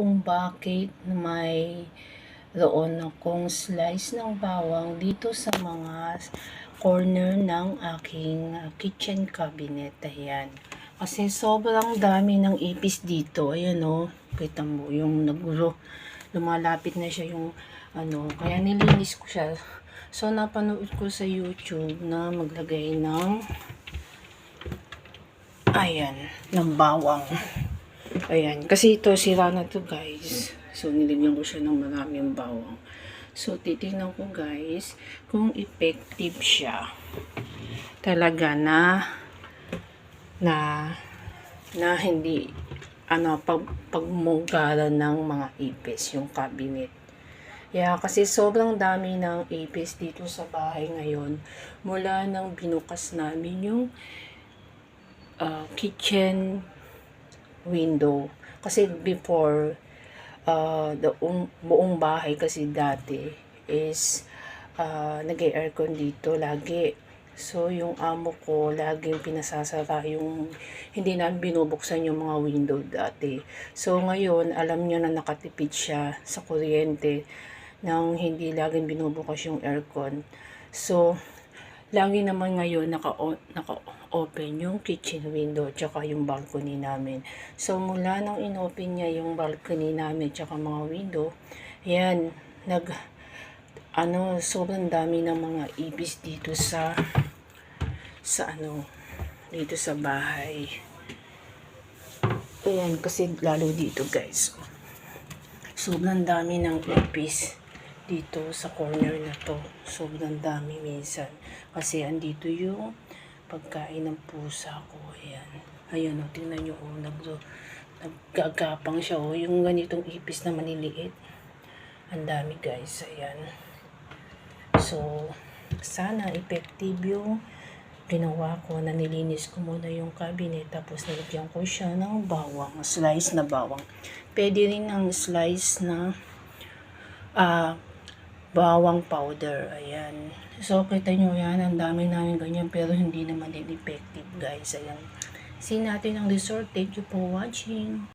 kung bakit may roon akong slice ng bawang dito sa mga corner ng aking kitchen cabinet. Ayan. Kasi sobrang dami ng ipis dito. Ayan o. Kita mo yung naguro. Lumalapit na siya yung ano. Kaya nilinis ko siya. So napanood ko sa YouTube na maglagay ng ayan, ng bawang. Ayan. Kasi ito, sira na to guys. So, nilagyan ko siya ng maraming bawang. So, titingnan ko guys kung effective siya. Talaga na na na hindi ano pag pagmugaran ng mga ipis yung cabinet. Yeah, kasi sobrang dami ng ipis dito sa bahay ngayon mula nang binukas namin yung uh, kitchen window. Kasi before, uh, the um, buong bahay kasi dati is uh, nag-aircon dito lagi. So, yung amo ko, laging pinasasara yung, hindi na binubuksan yung mga window dati. So, ngayon, alam niya na nakatipid siya sa kuryente nang hindi laging binubukas yung aircon. So, lagi naman ngayon naka, naka yung kitchen window tsaka yung balcony namin. So mula nang inopen niya yung balcony namin tsaka mga window, yan, nag ano, sobrang dami ng mga ibis dito sa sa ano, dito sa bahay. Ayan, kasi lalo dito guys. Sobrang dami ng ibis dito sa corner na to. Sobrang dami minsan. Kasi andito yung pagkain ng pusa ko. Ayan. Ayan o, tingnan nyo o. Nag, naggagapang siya o. Yung ganitong ipis na maniliit. Ang dami guys. Ayan. So, sana effective yung ginawa ko na nilinis ko muna yung cabinet tapos nilagyan ko siya ng bawang, slice na bawang. Pwede rin ng slice na uh, bawang powder. Ayan. So, kita nyo yan. Ang dami namin ganyan. Pero hindi naman din effective, guys. Ayan. See natin ang result. Thank you for watching.